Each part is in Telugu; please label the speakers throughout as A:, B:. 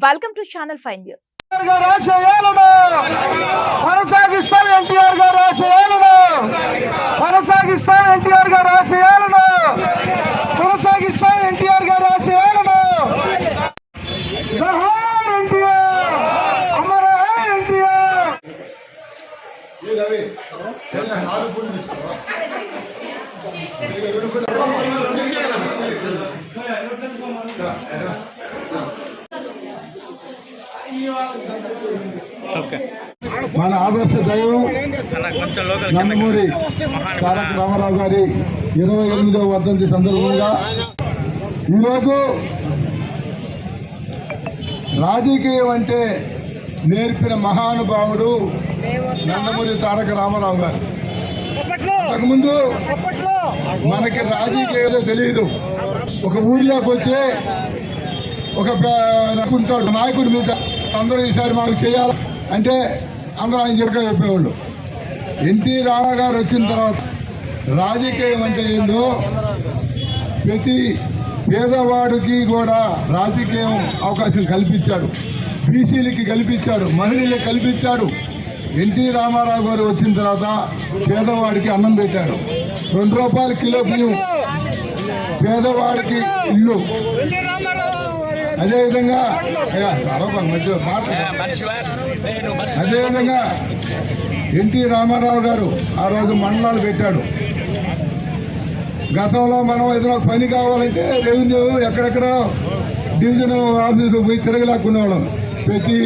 A: Welcome to channel five news
B: కొనసాగిస్తాం ఎన్టీఆర్ గారు ఆశయాలను కొనసాగిస్తాం ఎన్టీఆర్ గారు ఆశయాలను కొనసాగిస్తాం ఎన్టీఆర్ గారు ఆశయాలను
C: రవి మన ఆదర్శ దైవం నందమూరి తారక రామారావు గారి ఇరవై ఎనిమిదవ వర్ధంతి సందర్భంగా ఈరోజు రాజకీయం అంటే నేర్పిన మహానుభావుడు నందమూరి తారక రామారావు గారు. అంతకుముందు మనకి రాజకీయాలు తెలియదు. ఒక ఊరిలోకి వచ్చి ఒక నాయకుడి మీద తొందరగా ఈసారి మాకు చేయాలి? అంటే అందరూ ఆయన చెప్పక చెప్పేవాళ్ళు. ఎన్టీ రామారావు గారు వచ్చిన తర్వాత రాజకీయం అంటే ఏందో ప్రతి పేదవాడికి కూడా రాజకీయం అవకాశం కల్పించాడు. బీసీలకి కల్పించాడు మహిళలకు కల్పించాడు. ఎన్టీ రామారావు గారు వచ్చిన తర్వాత పేదవాడికి అన్నం పెట్టాడు. రెండు రూపాయల కిలో బియ్యం. పేదవాడికి ఇల్లు. అదేవిధంగా అదేవిధంగా ఎన్టీ రామారావు గారు ఆ రోజు మండలాలు పెట్టాడు. గతంలో మనం ఏదైనా పని కావాలంటే రెవెన్యూ ఎక్కడెక్కడ డివిజన్ ఆఫీసు పోయి తిరగలేకునేవాళ్ళం. ప్రతి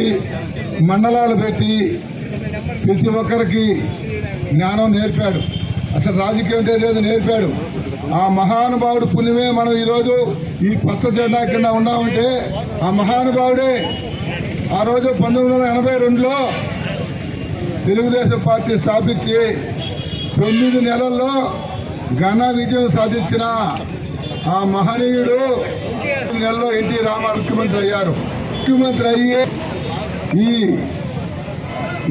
C: మండలాలు పెట్టి ప్రతి ఒక్కరికి జ్ఞానం నేర్పాడు. అసలు రాజకీయం అంటే ఏదో నేర్పాడు. ఆ మహానుభావుడు పుణ్యమే మనం ఈరోజు ఈ పచ్చ జెండా కింద ఉన్నామంటే ఆ మహానుభావుడే ఆ రోజు పంతొమ్మిది వందల ఎనభై రెండులో తెలుగుదేశం పార్టీ స్థాపించి తొమ్మిది నెలల్లో ఘన విజయం సాధించిన ఆ మహనీయుడు నెలలో ఎన్టీ రామ ముఖ్యమంత్రి అయ్యారు. ముఖ్యమంత్రి అయ్యి ఈ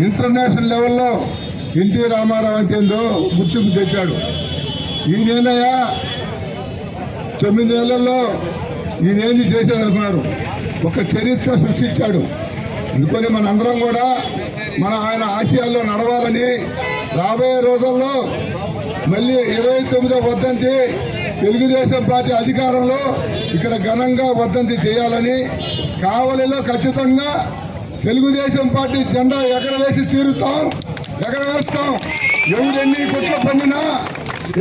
C: ఇంటర్నేషనల్ లెవెల్లో ఎన్టీ రామారావు అంటే గుర్తింపు తెచ్చాడు. ఈయనయ్యా తొమ్మిది నెలల్లో ఈయనేంది చేసేదనుకున్నారు ఒక చరిత్ర సృష్టించాడు. అందుకని మనందరం కూడా మన ఆయన ఆశయాల్లో నడవాలని రాబోయే రోజుల్లో మళ్ళీ ఇరవై తొమ్మిదో వద్దంతి తెలుగుదేశం పార్టీ అధికారంలో ఇక్కడ ఘనంగా వద్దంతి చేయాలని కావలిలో ఖచ్చితంగా తెలుగుదేశం పార్టీ జెండా ఎగరవేసి తీరుతాం ఎగరవేస్తాం. ఎవరెన్ని కుట్ల పొందినా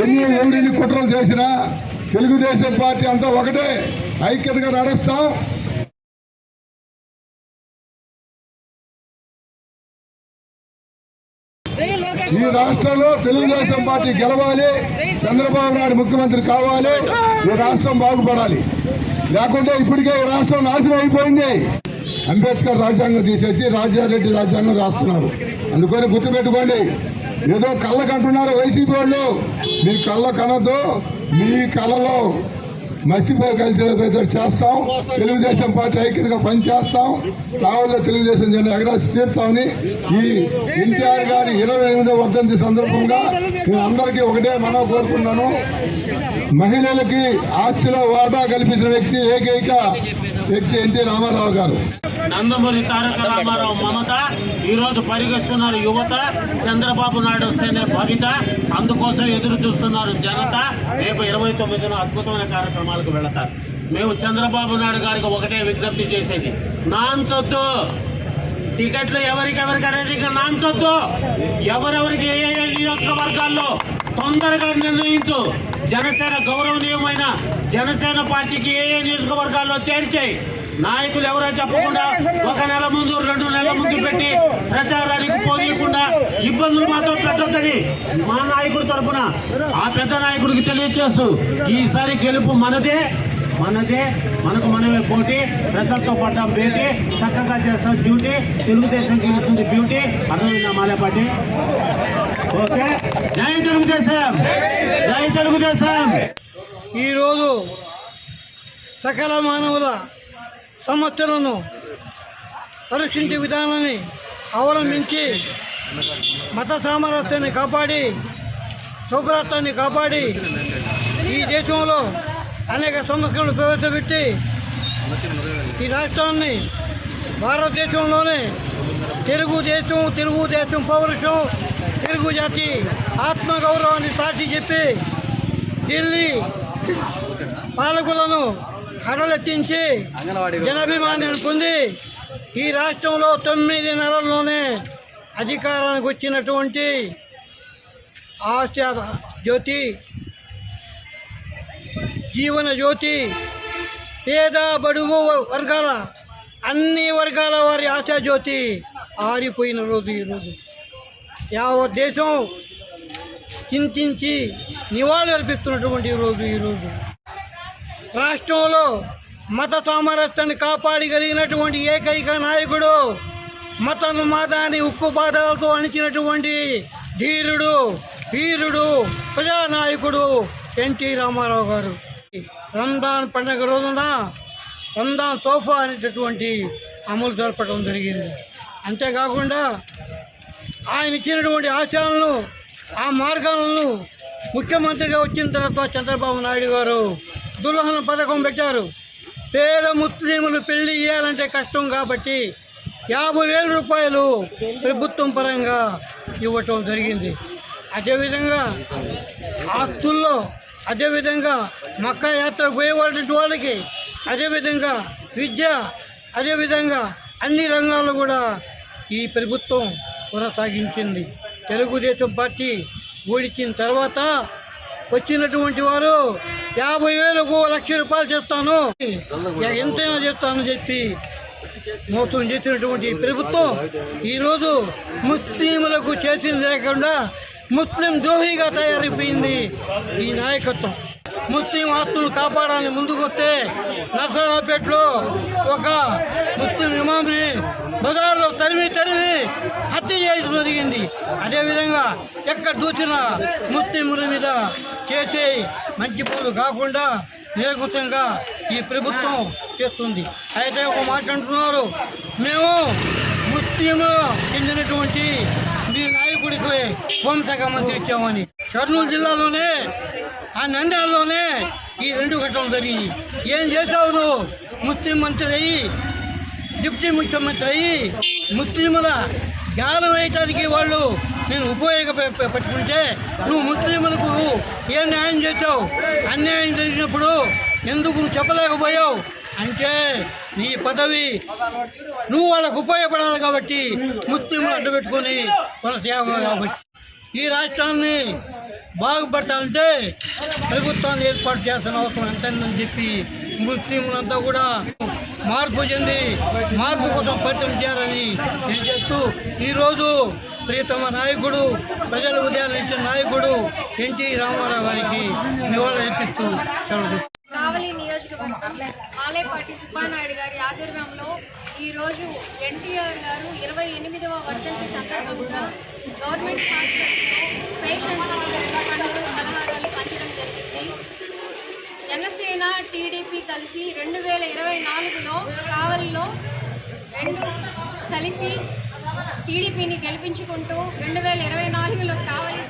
C: ఎన్ని ఎవరిని కుట్రలు చేసినా తెలుగుదేశం పార్టీ అంతా ఒకటే ఐక్యతగా నడుస్తాం. ఈ రాష్ట్రంలో తెలుగుదేశం పార్టీ గెలవాలి చంద్రబాబు నాయుడు ముఖ్యమంత్రి కావాలి ఈ రాష్ట్రం బాగుపడాలి. లేకుంటే ఇప్పటికే ఈ రాష్ట్రం నాశనం అయిపోయింది. అంబేద్కర్ రాజ్యాంగం తీసేసి రాజారెడ్డి రాజ్యాంగం రాస్తున్నారు. అందుకని గుర్తుపెట్టుకోండి ఏదో కళ్ళ కంటున్నారు వైసీపీ వాళ్ళు. మీ కళ్ళ కనద్దు మీ కళలో మసిపోయి కలిసి చేస్తాం. తెలుగుదేశం పార్టీ ఐక్యతగా పనిచేస్తాం. ట్రావెల్లో తెలుగుదేశం జెండా ఎగరాసి తీరుతామని ఈ ఎన్టీఆర్ గారి ఇరవై ఎనిమిదో వర్ధంతి సందర్భంగా నేను అందరికీ ఒకటే మనం కోరుకున్నాను మహిళలకి ఆస్తిలో వాటా కల్పించిన వ్యక్తి ఏకైక వ్యక్తి ఎన్టీ రామారావు గారు.
D: నందమూరి తారక రామారావు మమత. ఈరోజు పరిగెస్తున్నారు యువత. చంద్రబాబు నాయుడు వస్తేనే భవిత. అందుకోసం ఎదురు చూస్తున్నారు జనత. రేపు ఇరవై తొమ్మిదిన అద్భుతమైన కార్యక్రమాలకు వెళతారు. మేము చంద్రబాబు నాయుడు గారికి ఒకటే విజ్ఞప్తి చేసేది. నాంచొద్దు. టికెట్లు ఎవరికెవరికి అనేది నాంచొద్దు. ఎవరెవరికి ఏ ఏ నియోజకవర్గాల్లో తొందరగా నిర్ణయించు. జనసేన గౌరవనీయమైన జనసేన పార్టీకి ఏ ఏ నియోజకవర్గాల్లో చేర్చేయి. నాయకులు ఎవరో చెప్పకుండా ఒక నెల ముందు రెండు నెలల ముందు పెట్టి ప్రచారానికి పోనీయకుండా ఇబ్బందులు మాత్రం పెట్టొద్దని మా నాయకుడి తరపున ఆ పెద్ద నాయకుడికి తెలియజేస్తూ ఈసారి గెలుపు మనదే మనదే మనకు మనమే పోటీ ప్రజలతో పడ్డాం భేటీ చక్కగా చేస్తాం డ్యూటీ తెలుగుదేశంకి ఇస్తుంది బ్యూటీ అర్థమైందా మాలేపాటి. ఓకే జై తెలుగుదేశం జై తెలుగుదేశం.
E: ఈరోజు సకల మానవుల సమస్యలను పరీక్షించే విధానాన్ని అవలంబించి మత సామరస్యాన్ని కాపాడి శుభ్రత్వాన్ని కాపాడి ఈ దేశంలో అనేక సమస్యలను ప్రవేశపెట్టి ఈ రాష్ట్రాన్ని భారతదేశంలోనే తెలుగుదేశం తెలుగుదేశం పౌరుషం తెలుగు జాతి ఆత్మగౌరవాన్ని సాటి చెప్పి ఢిల్లీ పాలకులను హడలెత్తించి జనాభిమానాన్ని పొంది ఈ రాష్ట్రంలో తొమ్మిది నెలల్లోనే అధికారానికి వచ్చినటువంటి ఆశా జ్యోతి జీవన జ్యోతి పేద బడుగు వర్గాల అన్ని వర్గాల వారి ఆశాజ్యోతి ఆరిపోయిన రోజు ఈరోజు యావత్ దేశం చింతించి నివాళి అర్పిస్తున్నటువంటి రోజు. ఈరోజు రాష్ట్రంలో మత సామరస్యాన్ని కాపాడగలిగినటువంటి ఏకైక నాయకుడు మత మాదాన్ని ఉక్కు పాదాలతో అణిచినటువంటి ధీరుడు వీరుడు ప్రజానాయకుడు ఎన్టీ రామారావు గారు. రంజాన్ పండుగ రోజున రంజాన్ తోఫా అనేటటువంటి అమలు జరపడం జరిగింది. అంతేకాకుండా ఆయన ఇచ్చినటువంటి ఆశయాలను ఆ మార్గాలను ముఖ్యమంత్రిగా వచ్చిన తర్వాత చంద్రబాబు నాయుడు గారు దుల్హన పథకం పెట్టారు. పేద ముస్లింలు పెళ్ళి ఇవ్వాలంటే కష్టం కాబట్టి యాభై వేల రూపాయలు ప్రభుత్వం పరంగా ఇవ్వటం జరిగింది. అదేవిధంగా ఆస్తుల్లో అదేవిధంగా మక్క యాత్ర పోయేవాళ్ళ వాళ్ళకి అదేవిధంగా విద్య అదేవిధంగా అన్ని రంగాల్లో కూడా ఈ ప్రభుత్వం కొనసాగించింది. తెలుగుదేశం పార్టీ ఓడించిన తర్వాత వచ్చినటువంటి వారు యాభై వేలకు లక్ష రూపాయలు చేస్తాను ఎంతైనా చేస్తానని చెప్పి మోసం చేసినటువంటి ఈ ప్రభుత్వం ఈరోజు ముస్లింలకు చేసింది లేకుండా ముస్లిం ద్రోహిగా తయారైపోయింది ఈ నాయకత్వం. ముస్లిం ఆస్తులను కాపాడాలని ముందుకొస్తే నర్సరావుపేటలో ఒక ముస్లిం ఇమాంని బజార్లో తరిమి తరిమి హత్య చేయడం జరిగింది. అదేవిధంగా ఎక్కడ దూచిన ముస్లింల మీద చేసే మంచి పనులు కాకుండా నిరకుశంగా ఈ ప్రభుత్వం చేస్తుంది. అయితే ఒక మాట అంటున్నారు. మేము ముస్లింలు చెందినటువంటి మీ నాయకుడికి హోంశాఖ మంత్రి ఇచ్చామని. కర్నూలు జిల్లాలోనే ఆ నంద్యాలలోనే ఈ రెండు ఘటనలు జరిగింది ఏం చేశావు నువ్వు? ముస్లిం మంత్రి అయ్యి డిప్యూటీ ముఖ్యమంత్రి అయ్యి ముస్లింల గాలం వేయటానికి వాళ్ళు నేను ఉపయోగపట్టుకుంటే నువ్వు ముస్లింలకు ఏం న్యాయం చేసావు అన్యాయం జరిగినప్పుడు ఎందుకు నువ్వు చెప్పలేకపోయావు? అంటే నీ పదవి నువ్వు వాళ్ళకు ఉపయోగపడాలి కాబట్టి ముస్లింలు అడ్డబెట్టుకొని వాళ్ళ సేవ కాబట్టి ఈ రాష్ట్రాన్ని బాగుపడతానంటే ప్రభుత్వాన్ని ఏర్పాటు చేయాల్సిన అవసరం ఎంతైందని చెప్పి ముస్లింలంతా కూడా మార్పు చెంది మార్పు కోసం పరిచయం చేయాలని తెలియజేస్తూ ఈరోజు ప్రియతమ నాయకుడు ప్రజల ఉదయాలు ఇచ్చిన నాయకుడు ఎన్టీ రామారావు గారికి నివాళులు అర్పిస్తూ సెలవు
A: కావలి నియోజకవర్గం ఆలేపాటి సుబ్బానాయుడు గారి ఆధ్వర్యంలో ఈరోజు ఎన్టీఆర్ గారు ఇరవై ఎనిమిదవ వర్ధంతి సందర్భంగా గవర్నమెంట్ హాస్పిటల్లో పేషెంట్లకు కలిసి రెండు వేల ఇరవై నాలుగులో కావలిలో రెండు కలిసి టీడీపీని గెలిపించుకుంటూ రెండు వేల ఇరవై నాలుగులో కావలి